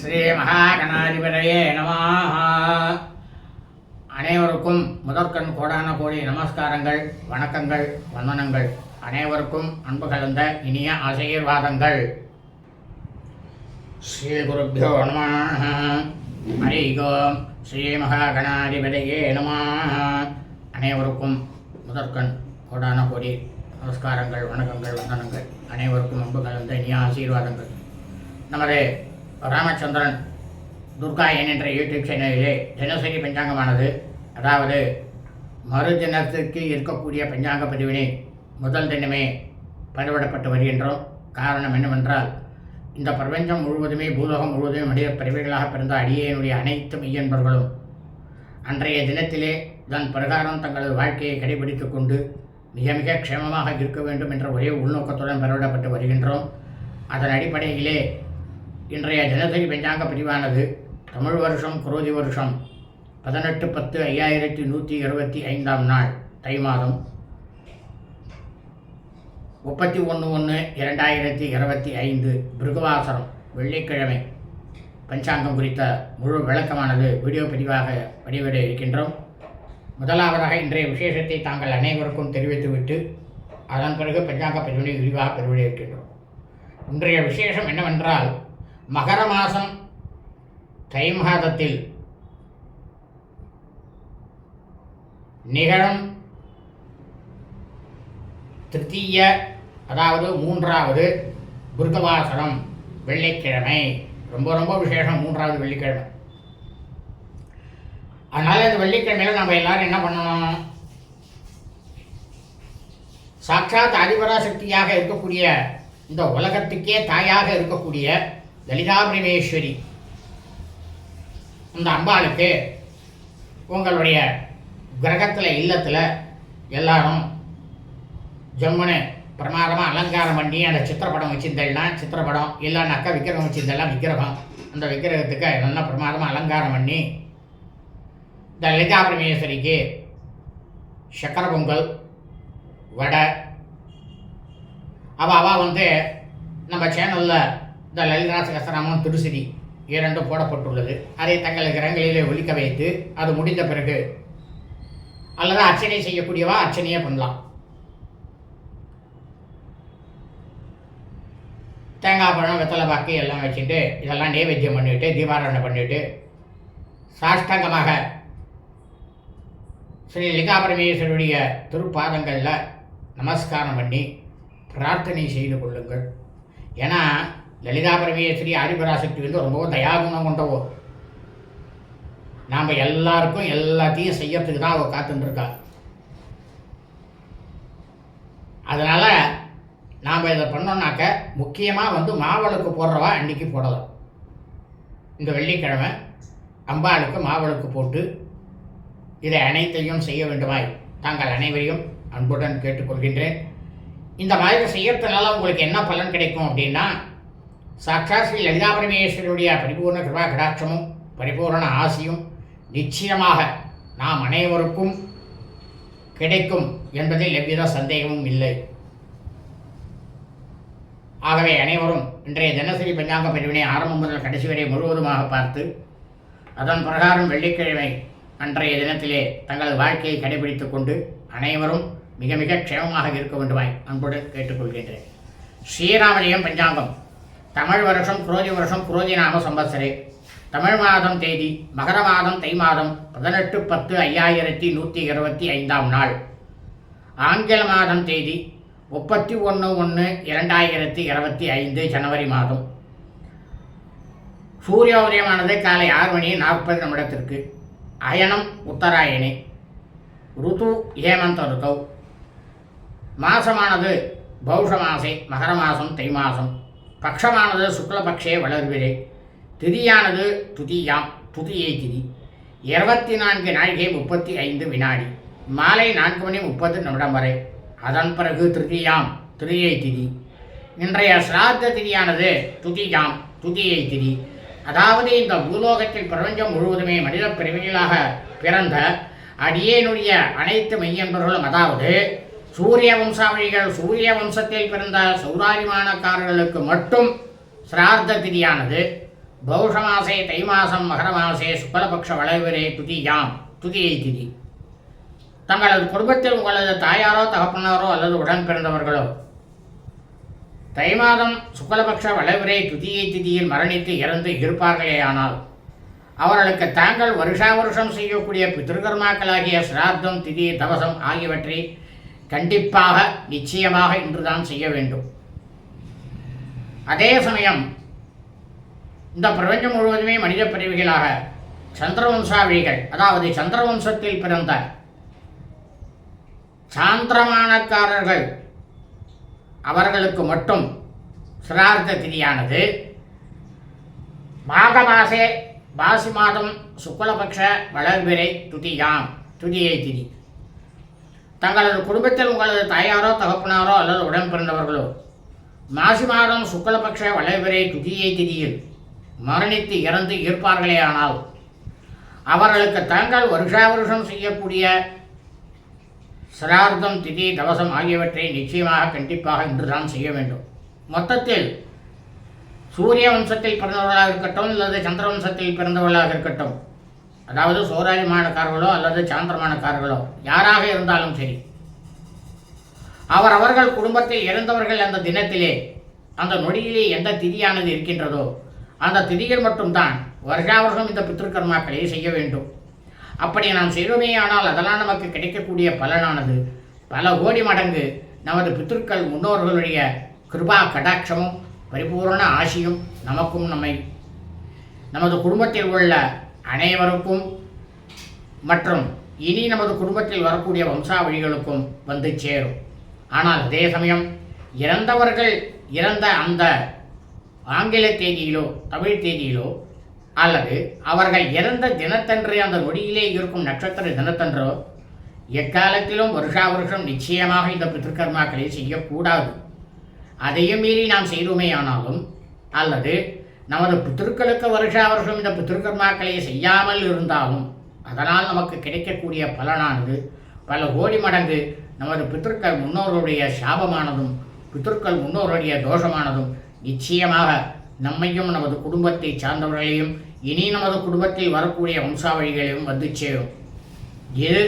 ஸ்ரீமகாகணாதிபதியே நமः அனைவருக்கும் முதற்கண் கோடான கோடி நமஸ்காரங்கள் வணக்கங்கள் வந்தனங்கள். அனைவருக்கும் அன்பு கலந்த இனிய ஆசீர்வாதங்கள். ஸ்ரீகுருப்போ நம ஹரி ஓம். ஸ்ரீமகாகணாதிபதியே நம அனைவருக்கும் முதற்கண் கோடான கோடி நமஸ்காரங்கள் வணக்கங்கள் வந்தனங்கள். அனைவருக்கும் அன்பு கலந்த இனிய ஆசீர்வாதங்கள். நமது ராமச்சந்திரன் துர்கா என் என்ற யூடியூப் சேனலிலே தினசரி பஞ்சாங்கமானது. அதாவது மறு தினத்திற்கு இருக்கக்கூடிய பஞ்சாங்க பதிவினை முதல் தினமே பதிவிடப்பட்டு வருகின்றோம். காரணம் என்னவென்றால் இந்த பிரபஞ்சம் முழுவதுமே பூலோகம் முழுவதுமே மனித பிறவிகளாக பிறந்த அடியனுடைய அனைத்து மெய்யன்பர்களும் அன்றைய தினத்திலே தன் பிரகாரம் தங்களது வாழ்க்கையை கடைபிடித்து கொண்டு மிக மிக க்ஷேமமாக இருக்க வேண்டும் என்ற ஒரே உள்நோக்கத்துடன் பெறவிடப்பட்டு வருகின்றோம். அதன் அடிப்படையிலே இன்றைய தினசரி பஞ்சாங்க பிரிவானது தமிழ் வருஷம் குரோதி வருஷம் பதினெட்டு பத்து ஐயாயிரத்தி நூற்றி இருபத்தி ஐந்தாம் நாள் தை மாதம். முப்பத்தி ஒன்று ஒன்று இரண்டாயிரத்தி இருபத்தி ஐந்து பிருகுவாசரம் வெள்ளிக்கிழமை. பஞ்சாங்கம் குறித்த முழு விளக்கமானது வீடியோ பதிவாக வெளியிட இருக்கின்றோம். முதலாவதாக இன்றைய விசேஷத்தை தாங்கள் அனைவருக்கும் தெரிவித்துவிட்டு அதன் பிறகு பஞ்சாங்க பதிவினை விரிவாக பெறுவிட இருக்கின்றோம். இன்றைய விசேஷம் என்னவென்றால் மகர மாதம் தை மாதத்தில் நிகழும் திருத்தீய அதாவது மூன்றாவது புர்கவாசனம் வெள்ளிக்கிழமை. ரொம்ப ரொம்ப விசேஷம் மூன்றாவது வெள்ளிக்கிழமை. அதனால் இந்த வெள்ளிக்கிழமையில் நம்ம எல்லாரும் என்ன பண்ணணும்? சாட்சாத் அதிபராசக்தியாக இருக்கக்கூடிய இந்த உலகத்துக்கே தாயாக இருக்கக்கூடிய லலிதா பரமேஸ்வரி இந்த அம்பாளுக்கு உங்களுடைய கிரகத்தில் இல்லத்தில் எல்லாரும் ஜம்முன்னு பிரமாதமாக அலங்காரம் பண்ணி அந்த சித்திரப்படம் வச்சிருந்தேன்னா சித்திரப்படம் இல்லைன்னாக்கா விக்கிரகம் வச்சிருந்தெல்லாம் விக்கிரகம். அந்த விக்கிரகத்துக்கு நல்லா பிரமாதமாக அலங்காரம் பண்ணி இந்த லலிதா பரமேஸ்வரிக்கு சக்கர பொங்கல் வடை. அவள் அவள் வந்து நம்ம சேனலில் இந்த லலிதா சகஸ்திரநாமம் திருசிரி இரண்டும் போடப்பட்டுள்ளது. அதை தங்கள் கிரகங்களிலே ஒலிக்க வைத்து அது முடிந்த பிறகு அல்லது அர்ச்சனை செய்யக்கூடியவா அர்ச்சனையே பண்ணலாம். தேங்காய் பழம் வெத்தலை பாக்கி எல்லாம் வச்சுட்டு இதெல்லாம் நைவேத்தியம் பண்ணிவிட்டு தீபாராதனை பண்ணிவிட்டு சாஷ்டங்கமாக ஸ்ரீ லிங்கா பரமேஸ்வருடைய திருப்பாதங்களில் நமஸ்காரம் பண்ணி பிரார்த்தனை செய்து கொள்ளுங்கள். ஏன்னா லலிதா பரமேஸ்வரி ஆதிபராசக்தி வந்து ரொம்பவும் தயாகுணம் கொண்டவோ. நாம் எல்லாருக்கும் எல்லாத்தையும் செய்யறதுக்கு தான் அவள் காத்துட்டுருக்கா அதனால் நாம் இதை பண்ணோம்னாக்க முக்கியமாக வந்து மாவிளக்கு போடுறவா அன்றைக்கி போடலாம். இந்த வெள்ளிக்கிழமை அம்பாளுக்கு மாவிளக்கு போட்டு இதை அனைத்தையும் செய்ய வேண்டுமாய் தாங்கள் அனைவரையும் அன்புடன் கேட்டுக்கொள்கின்றேன். இந்த மாதிரி செய்யறதுனால உங்களுக்கு என்ன பலன் கிடைக்கும் அப்படின்னா சாட்சாத் ஸ்ரீ லலிதா பரமேஸ்வரருடைய பரிபூர்ண கிருபா கடாட்சமும் பரிபூர்ண ஆசியும் நிச்சயமாக நாம் அனைவருக்கும் கிடைக்கும் என்பதில் எவ்வித சந்தேகமும் இல்லை. ஆகவே அனைவரும் இன்றைய தினசரி பஞ்சாங்க பிரிவினை ஆரம்பம் முதல் கடைசி வரை முழுவதுமாக பார்த்து அதன் பிரகாரம் வெள்ளிக்கிழமை அன்றைய தினத்திலே தங்கள் வாழ்க்கையை கடைபிடித்துக் கொண்டு அனைவரும் மிக மிக க்ஷேமமாக இருக்க வேண்டுமாய் அன்புடன் கேட்டுக்கொள்கின்றேன். ஸ்ரீராமஜெயம் பஞ்சாங்கம். தமிழ் வருஷம் குரோதி வருஷம் குரோதி நாம சம்பத்சரே. தமிழ் மாதம் தேதி மகர மாதம் தை மாதம் பதினெட்டு பத்து ஐயாயிரத்தி நூற்றி இருபத்தி ஐந்தாம் நாள். ஆங்கில மாதம் தேதி முப்பத்தி ஒன்று ஒன்று இரண்டாயிரத்தி இருபத்தி ஐந்து ஜனவரி மாதம். சூரிய உதயமானது காலை ஆறு மணி நாற்பது நிமிடத்திற்கு. அயனம் உத்தராயணி. ருது ஹேமந்த ருத்தவ் மாசமானது பௌஷ மாசே மகர மாதம் தை மாதம் பக்ஷமானது சுக்லபக்ஷே வளர்விரை திதியானது துதியாம் துதியை திதி. இருபத்தி நான்கு நாழிகை முப்பத்தி ஐந்து வினாடி. மாலை நான்கு மணி முப்பது நிமிடம் வரை. அதன் பிறகு திருதியாம் திருதியை திதி. இன்றைய சிராத்த திதியானது துதியாம் துதியை திதி. அதாவது இந்த பூலோகத்தில் பிரபஞ்சம் முழுவதுமே மனித பிறவிகளாக பிறந்த அடியேனுடைய அனைத்து மெய்யன்பர்களும் அதாவது சூரிய வம்சாவளிகள் சூரிய வம்சத்தில் பிறந்த சௌராரிமானக்காரர்களுக்கு மட்டும் சிரார்த்த திதியானது. பௌஷ மாசே தை மாசம் மகர மாசே சுக்லபக்ஷ வளைவரே துதியாம் துதியை திதி. தங்களது குடும்பத்தில் உங்களது தாயாரோ தகப்பனாரோ அல்லது உடன் பிறந்தவர்களோ தை மாதம் சுக்லபக்ஷ வளைவரே துதியை திதியில் மரணித்து இறந்து இருப்பார்களேயானால் அவர்களுக்கு தாங்கள் வருஷா வருஷம் செய்யக்கூடிய பித்ருகர்மாக்களாகிய சிராத்தம் திதி தவசம் ஆகியவற்றை கண்டிப்பாக நிச்சயமாக இன்றுதான் செய்ய வேண்டும். அதே சமயம் இந்த பிரபஞ்சம் முழுவதுமே மனித பிரிவுகளாக சந்திரவம்சாவளிகள் அதாவது சந்திரவம்சத்தில் பிறந்த சாந்திரமானக்காரர்கள் அவர்களுக்கு மட்டும் சிரார்த்த திதியானது. மாக மாசே பாசி மாதம் சுக்லபக்ஷ வளர்பிறை துதியாம் துதியை திதி. தங்களது குடும்பத்தில் உங்களது தாயாரோ தகப்பனாரோ அல்லது உடன் பிறந்தவர்களோ மாசி மாதம் சுக்லபக்ஷ வளைவரை துதியை திதியில் மரணித்து இறந்து இருப்பார்களேயானால் அவர்களுக்கு தாங்கள் வருஷா வருஷம் செய்யக்கூடிய சிரார்த்தம் திதி தவசம் ஆகியவற்றை நிச்சயமாக கண்டிப்பாக இன்றுதான் செய்ய வேண்டும். மொத்தத்தில் சூரிய வம்சத்தில் பிறந்தவர்களாக இருக்கட்டும் அல்லது சந்திர வம்சத்தில் பிறந்தவர்களாக இருக்கட்டும் அதாவது சோராஜமானக்காரர்களோ அல்லது சாந்திரமானக்காரர்களோ யாராக இருந்தாலும் சரி அவர் அவர்கள் குடும்பத்தில் இறந்தவர்கள் அந்த தினத்திலே அந்த நொடியிலே எந்த திதியானது இருக்கின்றதோ அந்த திதியில் மட்டும்தான் வருஷா வருஷம் இந்த பித்திருக்கர்மாக்களை செய்ய வேண்டும். அப்படி நாம் செய்தோமே ஆனால் அதெல்லாம் நமக்கு கிடைக்கக்கூடிய பலனானது பல கோடி மடங்கு நமது பித்ருக்கள் முன்னோர்களுடைய கிருபா கடாட்சமும் பரிபூர்ண ஆசியும் நமக்கும் நம்மை நமது குடும்பத்தில் உள்ள அனைவருக்கும் மற்றும் இனி நமது குடும்பத்தில் வரக்கூடிய வம்சாவழிகளுக்கும் வந்து சேரும். ஆனால் அதே சமயம் இறந்தவர்கள் இறந்த அந்த ஆங்கில தேதியிலோ தமிழ் தேதியிலோ அல்லது அவர்கள் இறந்த தினத்தன்று அந்த நொடியிலே இருக்கும் நட்சத்திர தினத்தன்றோ எக்காலத்திலும் வருஷா வருஷம் நிச்சயமாக இந்த பித்திருக்கர்மாக்களை செய்யக்கூடாது. அதையும் மீறி நாம் செய்தோமே ஆனாலும் அல்லது நமது பித்திருக்களுக்கு வருஷா வருஷம் இந்த பித்திருக்கர்மாக்களை செய்யாமல் இருந்தாலும் அதனால் நமக்கு கிடைக்கக்கூடிய பலனானது பல கோடி மடங்கு நமது பித்திருக்கள் முன்னோர்களுடைய சாபமானதும் பித்திருக்கள் முன்னோர்களுடைய தோஷமானதும் நிச்சயமாக நம்மையும் நமது குடும்பத்தை சார்ந்தவர்களையும் இனி நமது குடும்பத்தில் வரக்கூடிய வம்சாவழிகளையும் வந்து சேரும். இது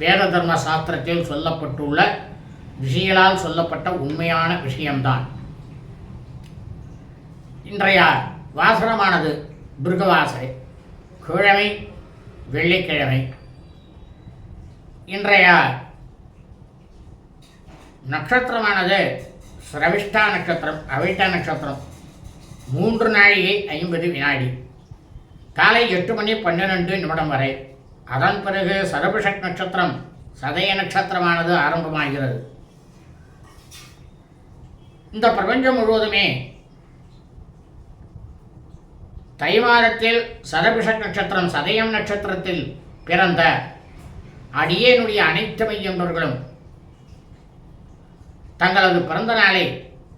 வேத தர்ம சாஸ்திரத்தில் சொல்லப்பட்டுள்ள விஷயங்களால் சொல்லப்பட்ட உண்மையான விஷயம்தான். இன்றைய வாசனமானது பிருகவாசரை கிழமை வெள்ளிக்கிழமை. இன்றைய நட்சத்திரமானது சிரவிஷ்டா நட்சத்திரம் அவிட்டா நட்சத்திரம். மூன்று நாழிகை ஐம்பது வினாடி. காலை எட்டு மணி பன்னிரெண்டு நிமிடம் வரை. அதன் பிறகு சரபிஷக் நட்சத்திரம் சதய நட்சத்திரமானது ஆரம்பமாகிறது. இந்த பிரபஞ்சம் முழுவதுமே தை மாதத்தில் நட்சத்திரம் சதயம் நட்சத்திரத்தில் பிறந்த அடியேனுடைய அனைத்து மையன்பர்களும் தங்களது பிறந்த நாளை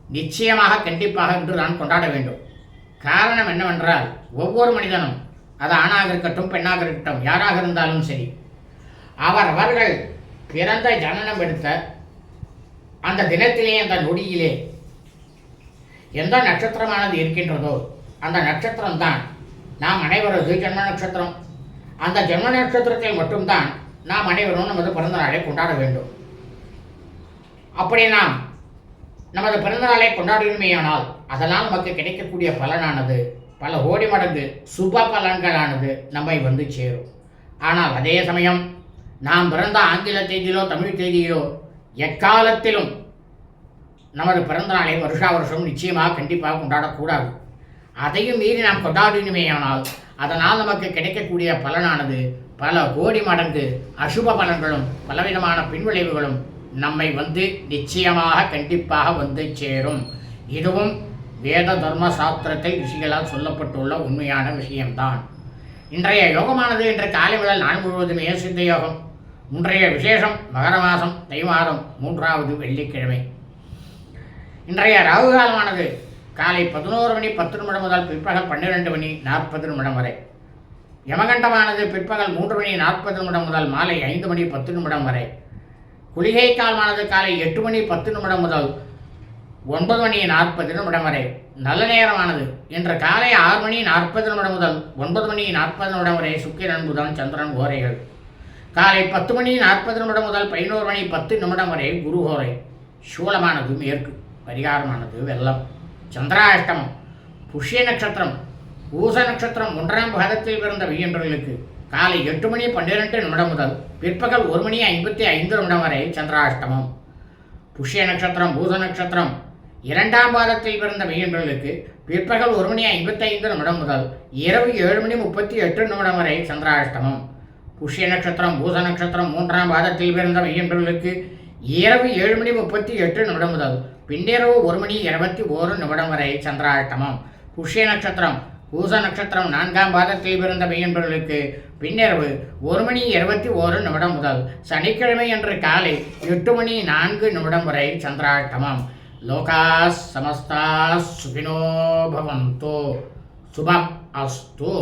நிச்சயமாக கண்டிப்பாக இன்று நான் கொண்டாட வேண்டும். காரணம் என்னவென்றால் ஒவ்வொரு மனிதனும் அது ஆணாக இருக்கட்டும் பெண்ணாக இருக்கட்டும் யாராக இருந்தாலும் சரி அவர் அவர்கள் பிறந்த ஜனனம் எடுத்த அந்த தினத்திலே அந்த நொடியிலே எந்த நட்சத்திரமானது இருக்கின்றதோ அந்த நட்சத்திரம் தான் நாம் அனைவரது ஜென்ம நட்சத்திரம். அந்த ஜென்ம நட்சத்திரத்தில் மட்டும்தான் நாம் அனைவரும் நமது பிறந்த நாளை கொண்டாட வேண்டும். அப்படி நாம் நமது பிறந்தநாளை கொண்டாடுமையானால் அதனால் நமக்கு கிடைக்கக்கூடிய பலனானது பல கோடி மடங்கு சுப பலன்களானது நம்மை வந்து சேரும். ஆனால் அதே சமயம் நாம் பிறந்த ஆங்கில தேதியிலோ தமிழ் தேதியிலோ எக்காலத்திலும் நமது பிறந்த நாளை வருஷா வருஷம் நிச்சயமாக கண்டிப்பாக கொண்டாடக்கூடாது. அதையும் மீறி நாம் கொண்டாடினுமேயானால் அதனால் நமக்கு கிடைக்கக்கூடிய பலனானது பல கோடி மடங்கு அசுப பலன்களும் பலவிதமான பின்விளைவுகளும் நம்மை வந்து நிச்சயமாக கண்டிப்பாக வந்து சேரும். இதுவும் வேத தர்ம சாஸ்திரத்தை ரிஷிகளால் சொல்லப்பட்டுள்ள உண்மையான விஷயம்தான். இன்றைய யோகமானது இன்று காலை முதல் நாள் முழுவதுமே சித்த யோகம். இன்றைய விசேஷம் மகர மாதம் தை மாதம் மூன்றாவது வெள்ளிக்கிழமை. இன்றைய ராகு காலமானது காலை பதினோரு மணி பத்து நிமிடம் முதல் பிற்பகல் பன்னிரெண்டு மணி நாற்பது நிமிடம் வரை. யமகண்டமானது பிற்பகல் மூன்று மணி நாற்பது நிமிடம் முதல் மாலை ஐந்து மணி பத்து நிமிடம் வரை. குளிகை காலமானது காலை எட்டு மணி பத்து நிமிடம் முதல் ஒன்பது மணி நாற்பது நிமிடம் வரை. நல்ல நேரமானது. இன்று காலை ஆறு மணி நாற்பது நிமிடம் முதல் ஒன்பது மணி நாற்பது நிமிடம் வரை சுக்கிரன் புதன் சந்திரன் ஓரைகள். காலை பத்து மணி நாற்பது நிமிடம் முதல் பதினோரு மணி பத்து நிமிடம் வரை குரு ஓரை. சூலமானது மேற்கு பரிகாரமானது வெள்ளம். சந்திராஷ்டமம் புஷ்ய நட்சத்திரம் பூச நட்சத்திரம் ஒன்றாம் பாதத்தில் பிறந்த வியன்றர்களுக்கு காலை எட்டு மணி பன்னிரெண்டு நிமிடம் முதல் பிற்பகல் ஒரு மணி ஐம்பத்தி ஐந்து நிமிடம் வரை சந்திராஷ்டமம். புஷ்ய நட்சத்திரம் பூச நட்சத்திரம் இரண்டாம் பாதத்தில் பிறந்த மெய்யன்பர்களுக்கு பிற்பகல் ஒரு மணி ஐம்பத்தைந்து நிமிடம் முதல் இரவு ஏழு மணி முப்பத்தி எட்டு நிமிடம் வரை சந்திராஷ்டமம். புஷ்ய நட்சத்திரம் பூச நட்சத்திரம் மூன்றாம் பாதத்தில் பிறந்த மெய்யன்பர்களுக்கு இரவு ஏழு மணி முப்பத்தி எட்டு நிமிடம் முதல் பின்னிரவு ஒரு மணி இருபத்தி ஓரு நிமிடம் வரை சந்திராட்டமம் புஷ்ய நட்சத்திரம் பூச நட்சத்திரம் நான்காம் பாதத்தில் பிறந்த மெய்யன்பர்களுக்கு பின்னிரவு ஒரு மணி இருபத்தி ஓரு நிமிடம் முதல் சனிக்கிழமை அன்று காலை எட்டு மணி நான்கு நிமிடம் வரை சந்திராட்டமம் லோகா சமஸ்தா சுகினோ பவந்தோ. சுபம் அஸ்தோ.